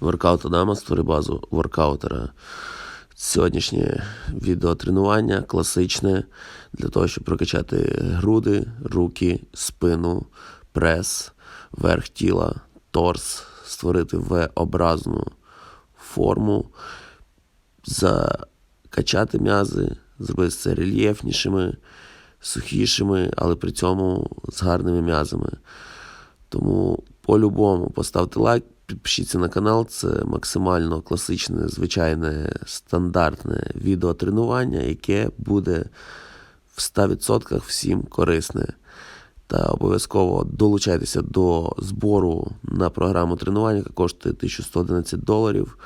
Воркаут Адама, створи базу воркаутера. Сьогоднішнє відеотренування класичне для того, щоб прокачати груди, руки, спину, прес, верх тіла, торс, створити V-образну форму, закачати м'язи, зробити це рельєфнішими, сухішими, але при цьому з гарними м'язами. Тому по-любому поставте лайк, підпишіться на канал. Це максимально класичне, звичайне, стандартне відеотренування, яке буде в 100% всім корисне. Та обов'язково долучайтеся до збору на програму тренування, яка коштує 1111 доларів.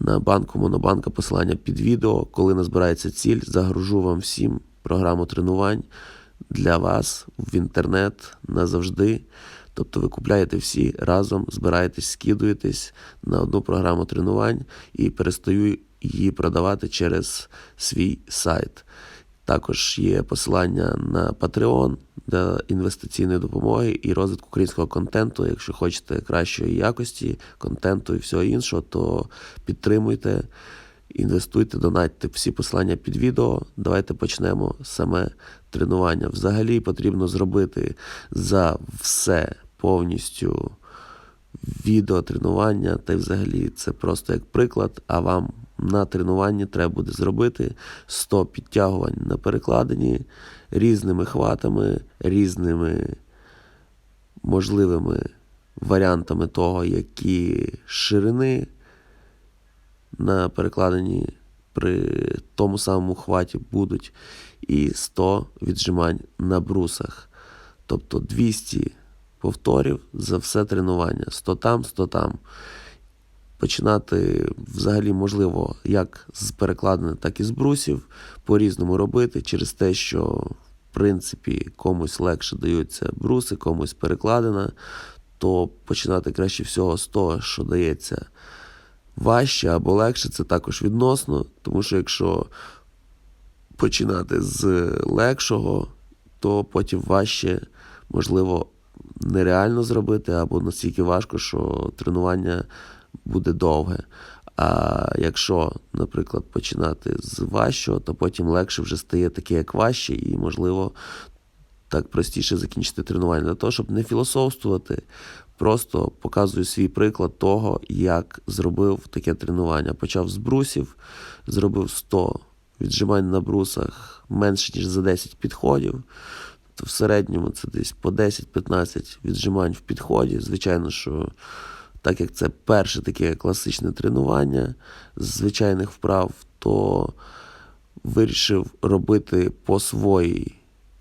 На банку Монобанка посилання під відео. Коли назбирається ціль, загружу вам всім програму тренувань для вас в інтернет назавжди. Тобто ви купляєте всі разом, збираєтесь, скидуєтесь на одну програму тренувань і перестаю її продавати через свій сайт. Також є посилання на Patreon для інвестиційної допомоги і розвитку українського контенту. Якщо хочете кращої якості контенту і всього іншого, то підтримуйте, інвестуйте, донатьте всі посилання під відео. Давайте почнемо саме тренування. Взагалі потрібно зробити за все повністю відеотренування, та й взагалі це просто як приклад, а вам на тренуванні треба буде зробити 100 підтягувань на перекладині різними хватами, різними можливими варіантами того, які ширини на перекладині при тому самому хваті будуть, і 100 віджимань на брусах. Тобто 200 повторів за все тренування. 100 там, 100 там. Починати взагалі можливо як з перекладини, так і з брусів, по-різному робити через те, що в принципі комусь легше даються бруси, комусь перекладина, то починати краще всього з того, що дається важче або легше, це також відносно, тому що якщо починати з легшого, то потім важче, можливо, нереально зробити, або настільки важко, що тренування буде довге. А якщо, наприклад, починати з важчого, то потім легше вже стає таке, як важче, і, можливо, так простіше закінчити тренування. Для того, щоб не філософствувати, просто показую свій приклад того, як зробив таке тренування. Почав з брусів, зробив 100 віджимань на брусах менше, ніж за 10 підходів. То в середньому це десь по 10-15 віджимань в підході. Звичайно, що так як це перше таке класичне тренування з звичайних вправ, то вирішив робити по своїй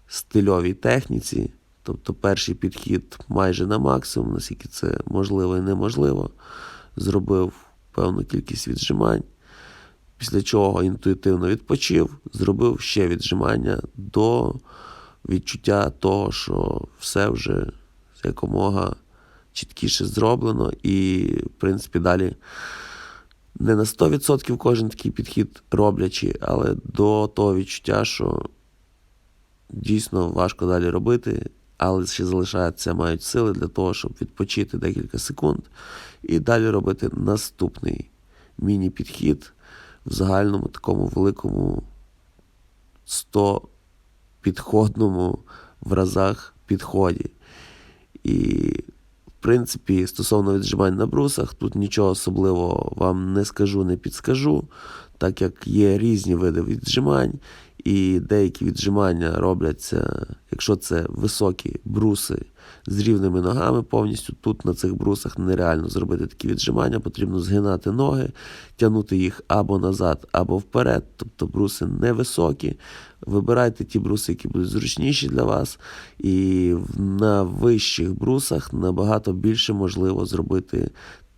стильовій техніці. Тобто перший підхід майже на максимум, наскільки це можливо і неможливо. Зробив певну кількість віджимань, після чого інтуїтивно відпочив, зробив ще віджимання до відчуття того, що все вже якомога чіткіше зроблено, і, в принципі, далі не на 100% кожен такий підхід роблячи, але до того відчуття, що дійсно важко далі робити, але ще залишаються, мають сили для того, щоб відпочити декілька секунд і далі робити наступний міні-підхід в загальному такому великому 100 підходному в разах підході. І, в принципі, стосовно віджимань на брусах, тут нічого особливого вам не скажу, не підскажу, так як є різні види віджимань, і деякі віджимання робляться, якщо це високі бруси з рівними ногами, повністю тут на цих брусах нереально зробити такі віджимання, потрібно згинати ноги, тягнути їх або назад, або вперед. Тобто бруси невисокі. Вибирайте ті бруси, які будуть зручніші для вас. І на вищих брусах набагато більше можливо зробити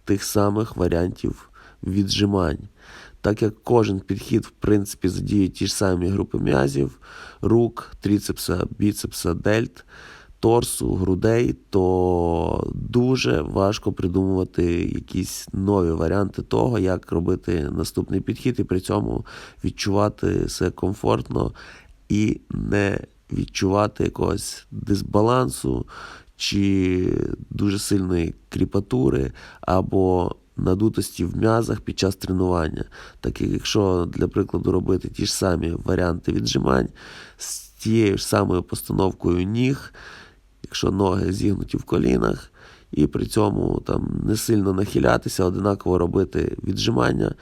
тих самих варіантів віджимань. Так як кожен підхід, в принципі, задіє ті ж самі групи м'язів, рук, тріцепса, біцепса, дельт, торсу, грудей, то дуже важко придумувати якісь нові варіанти того, як робити наступний підхід, і при цьому відчувати себе комфортно і не відчувати якогось дисбалансу чи дуже сильної кріпатури, або надутості в м'язах під час тренування. Так як якщо, для прикладу, робити ті ж самі варіанти віджимань з тією ж самою постановкою ніг, якщо ноги зігнуті в колінах, і при цьому там не сильно нахилятися, одинаково робити віджимання,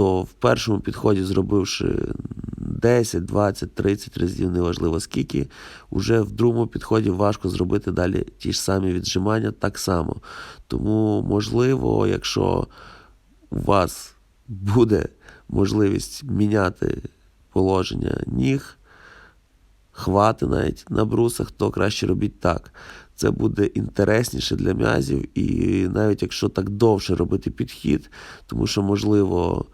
то в першому підході, зробивши 10, 20, 30 разів, неважливо скільки, уже в другому підході важко зробити далі ті ж самі віджимання так само. Тому, можливо, якщо у вас буде можливість міняти положення ніг, хвати навіть на брусах, то краще робіть так. Це буде інтересніше для м'язів, і навіть якщо так довше робити підхід, тому що, можливо,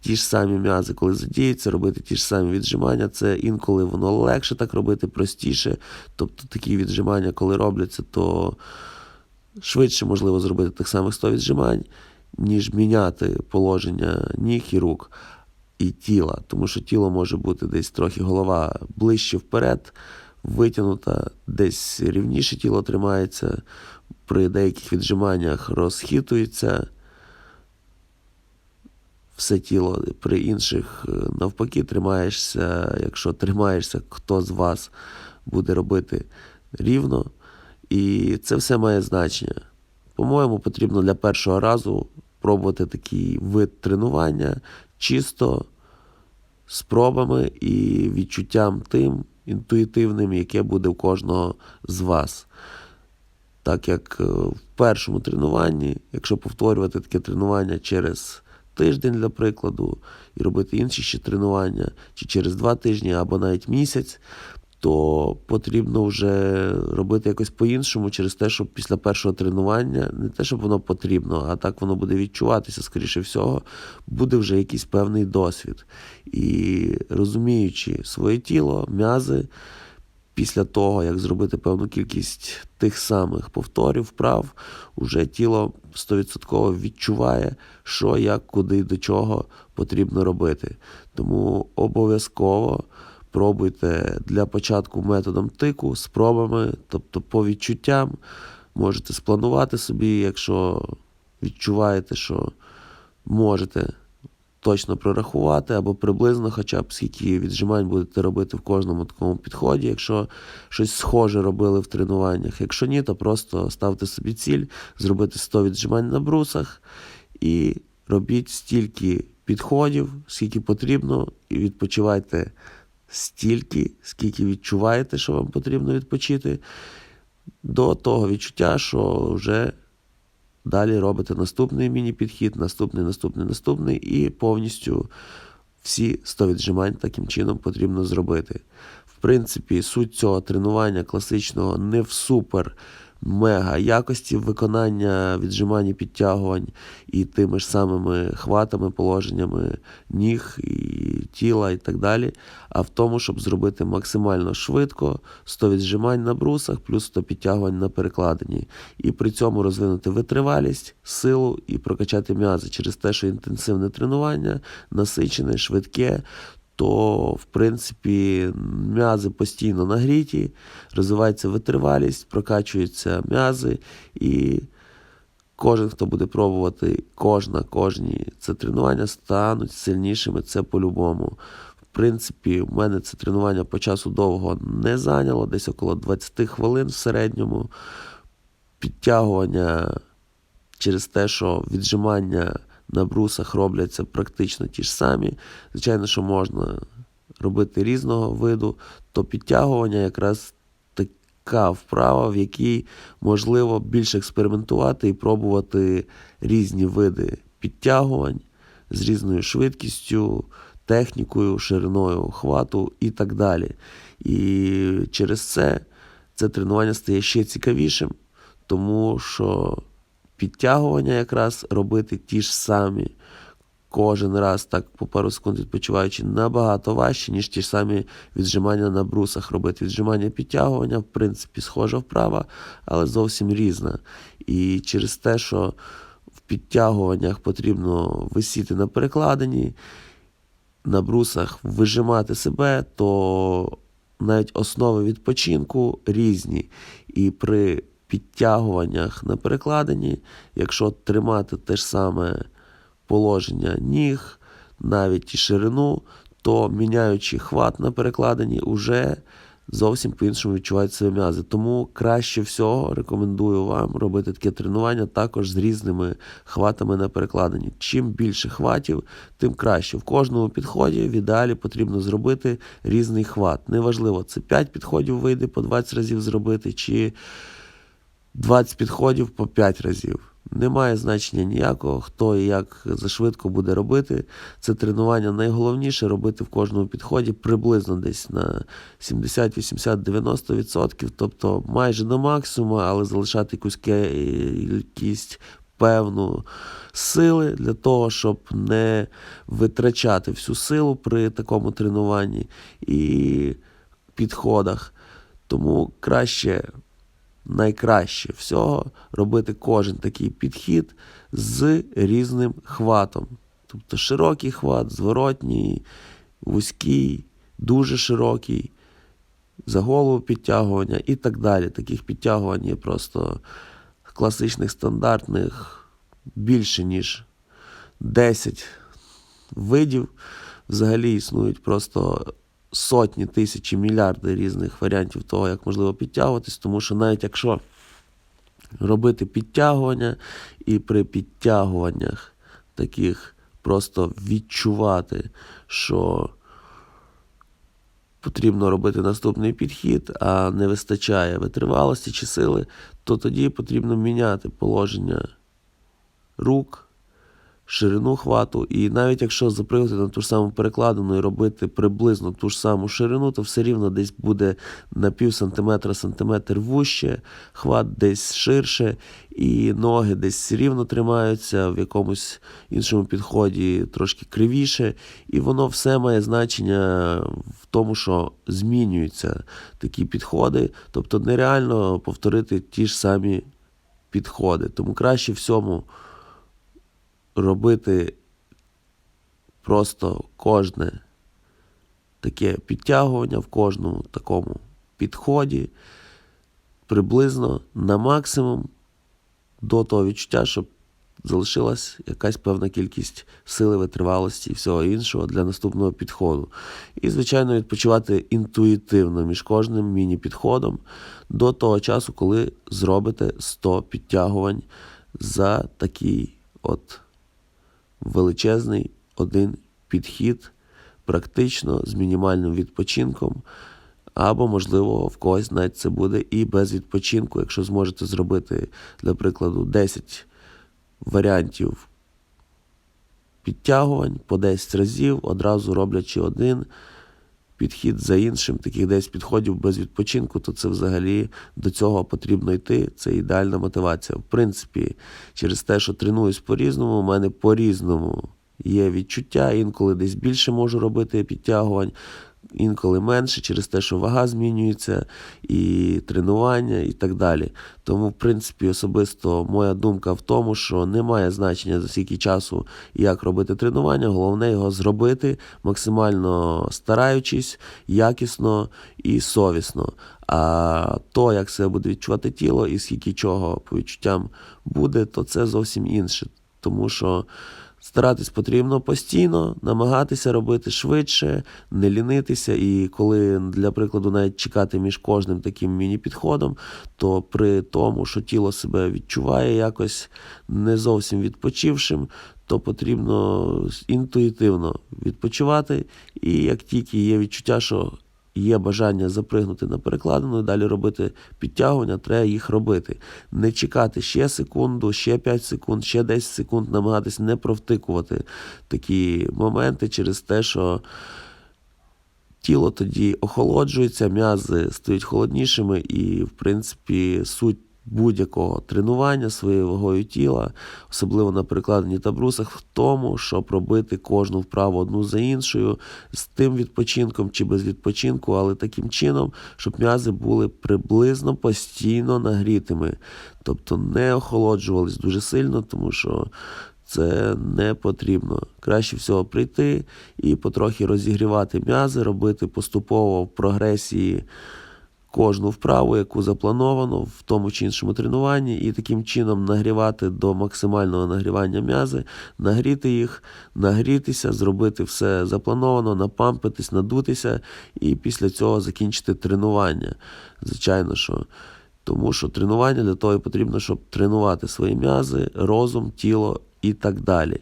ті ж самі м'язи, коли задіються, робити ті ж самі віджимання, це інколи воно легше так робити, простіше. Тобто такі віджимання, коли робляться, то швидше можливо зробити тих самих 100 віджимань, ніж міняти положення ніг і рук і тіла, тому що тіло може бути десь трохи голова ближче вперед, витягнута, десь рівніше тіло тримається, при деяких віджиманнях розхитується все тіло, при інших е, навпаки тримаєшся, якщо тримаєшся, хто з вас буде робити рівно. І це все має значення. По-моєму, потрібно для першого разу пробувати такий вид тренування чисто спробами і відчуттям тим інтуїтивним, яке буде в кожного з вас. Так як е, в першому тренуванні, якщо повторювати таке тренування через тиждень, для прикладу, і робити інші ще тренування, чи через два тижні, або навіть місяць, то потрібно вже робити якось по-іншому, через те, що після першого тренування, не те, щоб воно потрібно, а так воно буде відчуватися, скоріше всього, буде вже якийсь певний досвід. І розуміючи своє тіло, м'язи. Після того, як зробити певну кількість тих самих повторів, вправ, уже тіло 100% відчуває, що, як, куди, до чого потрібно робити. Тому обов'язково пробуйте для початку методом тику, спробами, тобто по відчуттям. Можете спланувати собі, якщо відчуваєте, що можете точно прорахувати, або приблизно хоча б скільки віджимань будете робити в кожному такому підході, якщо щось схоже робили в тренуваннях. Якщо ні, то просто ставте собі ціль, зробити 100 віджимань на брусах і робіть стільки підходів, скільки потрібно, і відпочивайте стільки, скільки відчуваєте, що вам потрібно відпочити, до того відчуття, що вже. Далі робите наступний міні-підхід, наступний, наступний, наступний, і повністю всі 100 віджимань таким чином потрібно зробити. В принципі, суть цього тренування класичного не в супер мега якості виконання віджимань і підтягувань і тими ж самими хватами, положеннями ніг і тіла і так далі, а в тому, щоб зробити максимально швидко 100 віджимань на брусах, плюс 100 підтягувань на перекладині. І при цьому розвинути витривалість, силу і прокачати м'язи через те, що інтенсивне тренування, насичене, швидке то, в принципі, м'язи постійно нагріті, розвивається витривалість, прокачуються м'язи, і кожен, хто буде пробувати, кожна, кожні це тренування стануть сильнішими, це по-любому. В принципі, в мене це тренування по часу довго не зайняло, десь около 20 хвилин в середньому. Підтягування через те, що віджимання на брусах робляться практично ті ж самі. Звичайно, що можна робити різного виду, то підтягування якраз така вправа, в якій можливо більше експериментувати і пробувати різні види підтягувань з різною швидкістю, технікою, шириною хвату і так далі. І через це це тренування стає ще цікавішим, тому що підтягування якраз робити ті ж самі. Кожен раз так по пару секунд відпочиваючи набагато важче, ніж ті ж самі віджимання на брусах робити. Віджимання підтягування, в принципі, схожа вправа, але зовсім різна. І через те, що в підтягуваннях потрібно висіти на перекладині, на брусах вижимати себе, то навіть основи відпочинку різні. І при підтягуваннях на перекладині, якщо тримати те ж саме положення ніг, навіть і ширину, то міняючи хват на перекладині, уже зовсім по-іншому відчувають себе м'язи. Тому краще всього рекомендую вам робити таке тренування також з різними хватами на перекладині. Чим більше хватів, тим краще. В кожному підході в ідеалі потрібно зробити різний хват. Неважливо, це 5 підходів вийде по 20 разів зробити, чи 20 підходів по 5 разів. Немає значення ніякого, хто і як зашвидко буде робити. Це тренування найголовніше робити в кожному підході приблизно десь на 70, 80, 90%, тобто майже до максимуму, але залишати якусь кількість певну сили для того, щоб не витрачати всю силу при такому тренуванні і підходах. Тому краще найкраще всього робити кожен такий підхід з різним хватом. Тобто широкий хват, зворотній, вузький, дуже широкий, за голову підтягування і так далі. Таких підтягувань є просто класичних стандартних більше, ніж 10 видів. Взагалі існують просто сотні, тисячі, мільярди різних варіантів того, як можливо підтягуватись, тому що навіть якщо робити підтягування і при підтягуваннях таких просто відчувати, що потрібно робити наступний підхід, а не вистачає витривалості чи сили, то тоді потрібно міняти положення рук ширину хвату. І навіть якщо запригати на ту ж саму перекладину і робити приблизно ту ж саму ширину, то все рівно десь буде на пів сантиметра, сантиметр вужче, хват десь ширше, і ноги десь рівно тримаються, в якомусь іншому підході трошки кривіше. І воно все має значення в тому, що змінюються такі підходи. Тобто нереально повторити ті ж самі підходи. Тому краще всьому робити просто кожне таке підтягування в кожному такому підході приблизно на максимум до того відчуття, щоб залишилась якась певна кількість сили, витривалості і всього іншого для наступного підходу. І, звичайно, відпочивати інтуїтивно між кожним міні-підходом до того часу, коли зробите 100 підтягувань за такий от величезний один підхід, практично з мінімальним відпочинком. Або, можливо, в когось навіть це буде і без відпочинку, якщо зможете зробити, для прикладу, 10 варіантів підтягувань по 10 разів, одразу роблячи один підхід за іншим, таких 10 підходів без відпочинку, то це взагалі до цього потрібно йти. Це ідеальна мотивація. В принципі, через те, що тренуюсь по-різному, у мене по-різному є відчуття, інколи десь більше можу робити підтягувань інколи менше через те, що вага змінюється, і тренування, і так далі. Тому, в принципі, особисто моя думка в тому, що немає значення за скільки часу як робити тренування, головне його зробити, максимально стараючись, якісно і совісно. А то, як себе буде відчувати тіло і скільки чого по відчуттям буде, то це зовсім інше. Тому що Старатись потрібно постійно, намагатися робити швидше, не лінитися. І коли, для прикладу, навіть чекати між кожним таким міні-підходом, то при тому, що тіло себе відчуває якось не зовсім відпочившим, то потрібно інтуїтивно відпочивати. І як тільки є відчуття, що є бажання запригнути на перекладину і далі робити підтягування, треба їх робити. Не чекати ще секунду, ще 5 секунд, ще 10 секунд, намагатись не провтикувати такі моменти через те, що тіло тоді охолоджується, м'язи стають холоднішими, і, в принципі, суть будь-якого тренування своєю вагою тіла, особливо на перекладенні та брусах, в тому, щоб робити кожну вправу одну за іншою, з тим відпочинком чи без відпочинку, але таким чином, щоб м'язи були приблизно постійно нагрітими, тобто не охолоджувались дуже сильно, тому що. Це не потрібно. Краще всього прийти і потрохи розігрівати м'язи, робити поступово в прогресії кожну вправу, яку заплановано в тому чи іншому тренуванні, і таким чином нагрівати до максимального нагрівання м'язи, нагріти їх, нагрітися, зробити все заплановано, напампитись, надутися, і після цього закінчити тренування. Звичайно, що. Тому що тренування для того і потрібно, щоб тренувати свої м'язи, розум, тіло і так далі.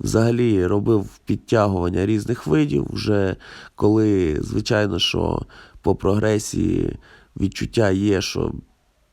Взагалі робив підтягування різних видів, вже коли, звичайно, що по прогресії відчуття є, що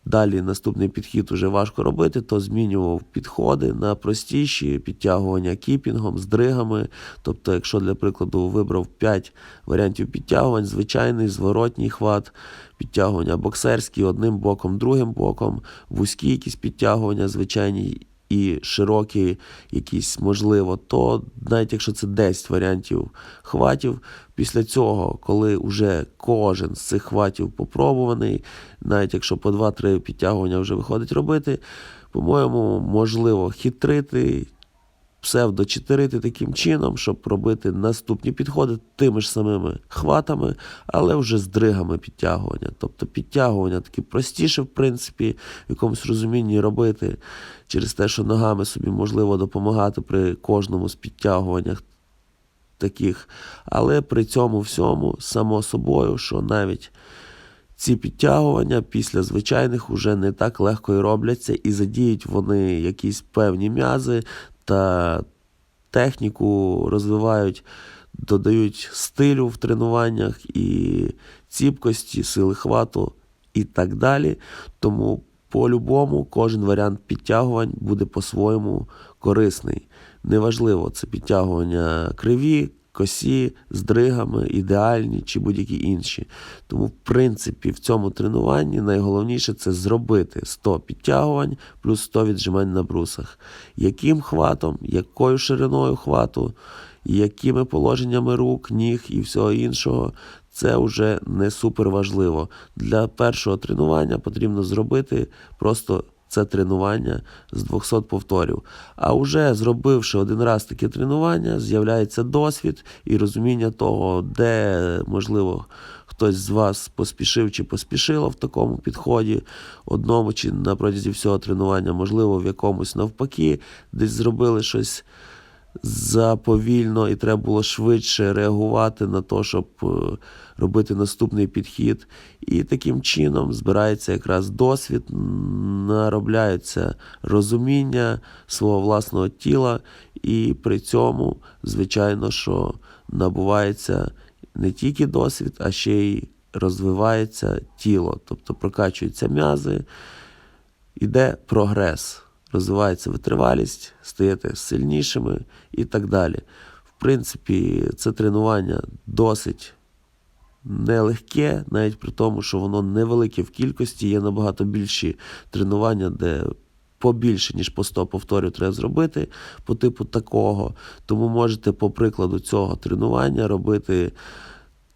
далі наступний підхід вже важко робити, то змінював підходи на простіші підтягування кіпінгом, здригами. Тобто, якщо для прикладу вибрав 5 варіантів підтягувань, звичайний зворотній хват, підтягування боксерські одним боком, другим боком, вузькі якісь підтягування, звичайні і широкі, якісь можливо, то навіть якщо це 10 варіантів хватів, після цього, коли вже кожен з цих хватів попробуваний, навіть якщо по 2-3 підтягування вже виходить робити, по-моєму, можливо хитрити. Псевдочитерити таким чином, щоб робити наступні підходи тими ж самими хватами, але вже з дригами підтягування. Тобто підтягування таке простіше, в принципі, в якомусь розумінні робити через те, що ногами собі можливо допомагати при кожному з підтягуваннях таких. Але при цьому всьому, само собою, що навіть ці підтягування після звичайних уже не так легко і робляться, і задіють вони якісь певні м'язи та техніку розвивають, додають стилю в тренуваннях і ціпкості, сили хвату і так далі. Тому по-любому кожен варіант підтягувань буде по-своєму корисний. Неважливо, це підтягування криві, косі, з дригами, ідеальні чи будь-які інші. Тому, в принципі, в цьому тренуванні найголовніше це зробити 100 підтягувань плюс 100 віджимань на брусах. Яким хватом, якою шириною хвату, якими положеннями рук, ніг і всього іншого. Це вже не супер важливо. Для першого тренування потрібно зробити просто це тренування з 200 повторів. А вже зробивши один раз таке тренування, з'являється досвід і розуміння того, де, можливо, хтось з вас поспішив чи поспішило в такому підході, одному чи на протязі всього тренування, можливо, в якомусь навпаки, десь зробили щось заповільно і треба було швидше реагувати на те, щоб е, робити наступний підхід. І таким чином збирається якраз досвід, наробляється розуміння свого власного тіла, і при цьому, звичайно, що набувається не тільки досвід, а ще й розвивається тіло, тобто прокачуються м'язи, іде прогрес розвивається витривалість, стаєте сильнішими і так далі. В принципі, це тренування досить нелегке, навіть при тому, що воно невелике в кількості, є набагато більші тренування, де побільше, ніж по 100 повторів треба зробити по типу такого. Тому можете, по прикладу цього тренування, робити.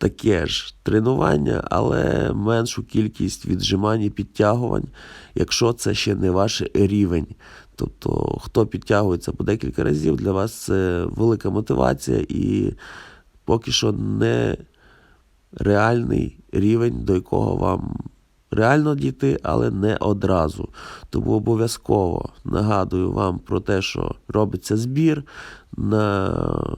Таке ж тренування, але меншу кількість віджимань і підтягувань, якщо це ще не ваш рівень. Тобто, хто підтягується по декілька разів, для вас це велика мотивація і поки що не реальний рівень, до якого вам реально дійти, але не одразу. Тому обов'язково нагадую вам про те, що робиться збір на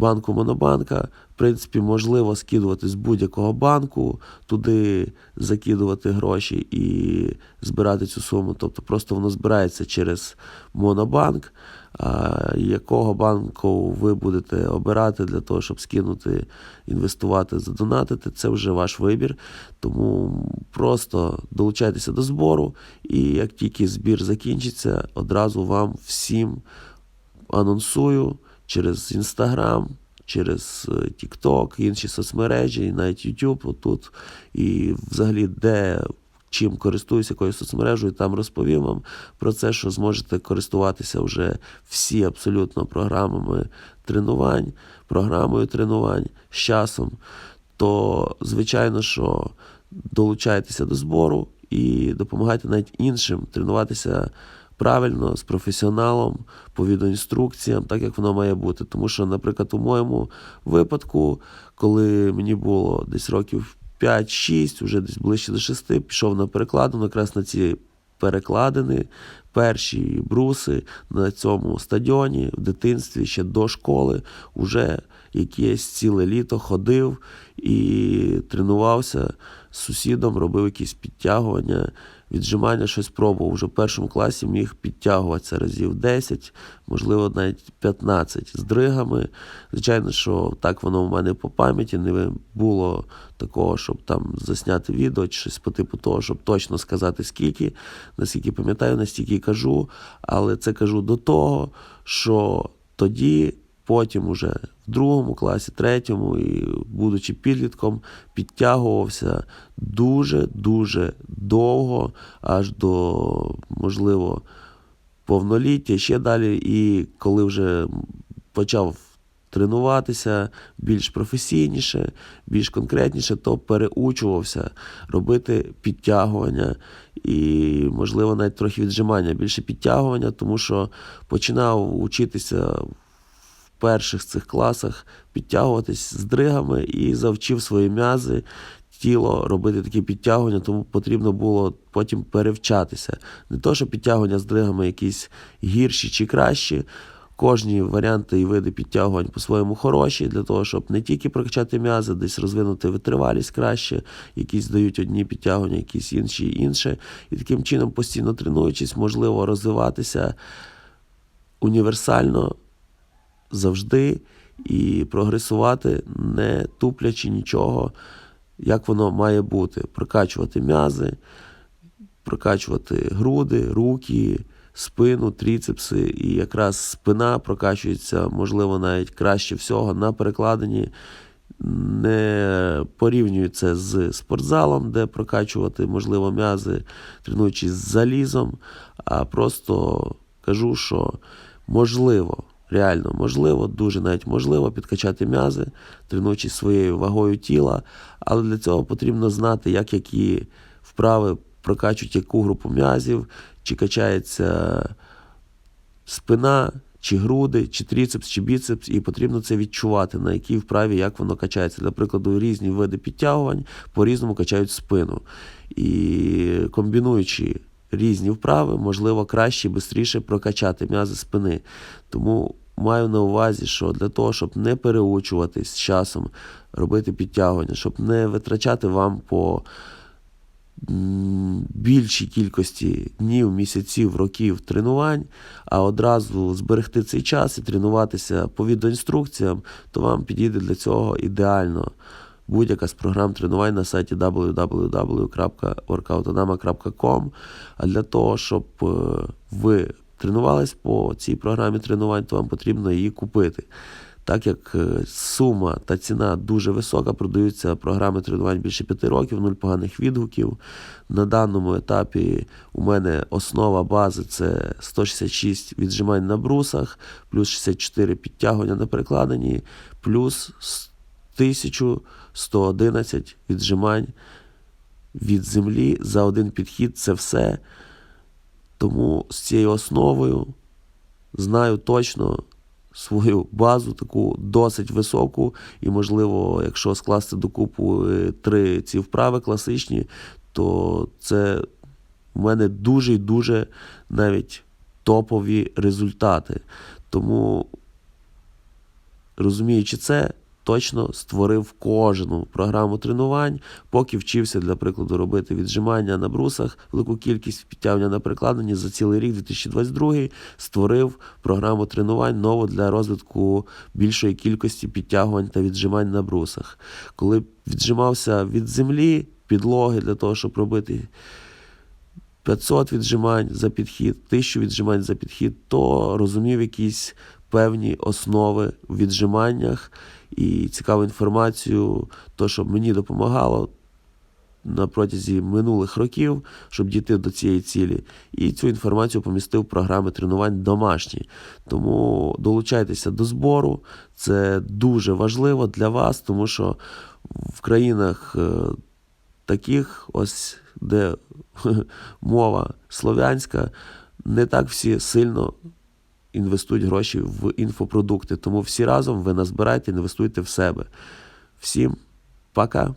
банку Монобанка. В принципі, можливо скидувати з будь-якого банку, туди закидувати гроші і збирати цю суму. Тобто просто воно збирається через Монобанк. Якого банку ви будете обирати для того, щоб скинути, інвестувати, задонатити, це вже ваш вибір. Тому просто долучайтеся до збору, і як тільки збір закінчиться, одразу вам всім анонсую через Інстаграм, через TikTok, інші соцмережі, і навіть YouTube отут. І взагалі, де чим користуюся, якою соцмережею, там розповім вам про це, що зможете користуватися вже всі абсолютно програмами тренувань, програмою тренувань з часом. То, звичайно, що долучайтеся до збору і допомагайте навіть іншим тренуватися правильно, з професіоналом, по відеоінструкціям, так як воно має бути. Тому що, наприклад, у моєму випадку, коли мені було десь років 5-6, вже десь ближче до 6, пішов на перекладину, якраз на ці перекладини, перші бруси на цьому стадіоні в дитинстві ще до школи, вже якесь ціле літо ходив і тренувався з сусідом, робив якісь підтягування, віджимання, щось пробував. Вже в першому класі міг підтягуватися разів 10, можливо, навіть 15 з дригами. Звичайно, що так воно в мене по пам'яті не було такого, щоб там засняти відео чи щось по типу того, щоб точно сказати скільки. Наскільки пам'ятаю, настільки кажу, але це кажу до того, що тоді. Потім уже в другому класі, третьому, і будучи підлітком, підтягувався дуже-дуже довго, аж до, можливо, повноліття, ще далі. І коли вже почав тренуватися більш професійніше, більш конкретніше, то переучувався робити підтягування і, можливо, навіть трохи віджимання, більше підтягування, тому що починав учитися перших цих класах підтягуватись з дригами і завчив свої м'язи. Тіло робити такі підтягування, тому потрібно було потім перевчатися. Не то, що підтягування з дригами якісь гірші чи кращі. Кожні варіанти і види підтягувань по-своєму хороші, для того, щоб не тільки прокачати м'язи, десь розвинути витривалість краще, якісь дають одні підтягування, якісь інші і інше. І таким чином, постійно тренуючись, можливо розвиватися універсально завжди і прогресувати, не туплячи нічого, як воно має бути. Прокачувати м'язи, прокачувати груди, руки, спину, тріцепси. І якраз спина прокачується, можливо, навіть краще всього на перекладині. Не порівнюю це з спортзалом, де прокачувати, можливо, м'язи, тренуючись з залізом, а просто кажу, що можливо реально можливо, дуже навіть можливо підкачати м'язи, тренуючись своєю вагою тіла, але для цього потрібно знати, як які вправи прокачують яку групу м'язів, чи качається спина, чи груди, чи тріцепс, чи біцепс, і потрібно це відчувати, на якій вправі, як воно качається. Для прикладу, різні види підтягувань по-різному качають спину. І комбінуючи різні вправи, можливо, краще і швидше прокачати м'язи спини. Тому маю на увазі, що для того, щоб не переучуватись з часом, робити підтягування, щоб не витрачати вам по більшій кількості днів, місяців, років тренувань, а одразу зберегти цей час і тренуватися по відеоінструкціям, то вам підійде для цього ідеально будь-яка з програм тренувань на сайті www.workoutodama.com. А для того, щоб е, ви тренувались по цій програмі тренувань, то вам потрібно її купити. Так як е, сума та ціна дуже висока, продаються програми тренувань більше 5 років, нуль поганих відгуків. На даному етапі у мене основа бази це 166 віджимань на брусах, плюс 64 підтягування на перекладині, плюс 1111 віджимань від землі за один підхід це все. Тому з цією основою знаю точно свою базу, таку досить високу, і, можливо, якщо скласти докупу е, три ці вправи класичні, то це в мене дуже і дуже навіть топові результати. Тому, розуміючи це, точно створив кожну програму тренувань, поки вчився, для прикладу, робити віджимання на брусах, велику кількість підтягування на прикладенні за цілий рік 2022 створив програму тренувань нову для розвитку більшої кількості підтягувань та віджимань на брусах. Коли віджимався від землі, підлоги для того, щоб робити. 500 віджимань за підхід, 1000 віджимань за підхід, то розумів якісь певні основи в віджиманнях і цікаву інформацію, то, що мені допомагало на протязі минулих років, щоб дійти до цієї цілі. І цю інформацію помістив в програми тренувань домашні. Тому долучайтеся до збору. Це дуже важливо для вас, тому що в країнах е, таких, ось де мова слов'янська, не так всі сильно інвестують гроші в інфопродукти. Тому всі разом ви назбирайте, інвестуйте в себе. Всім пока!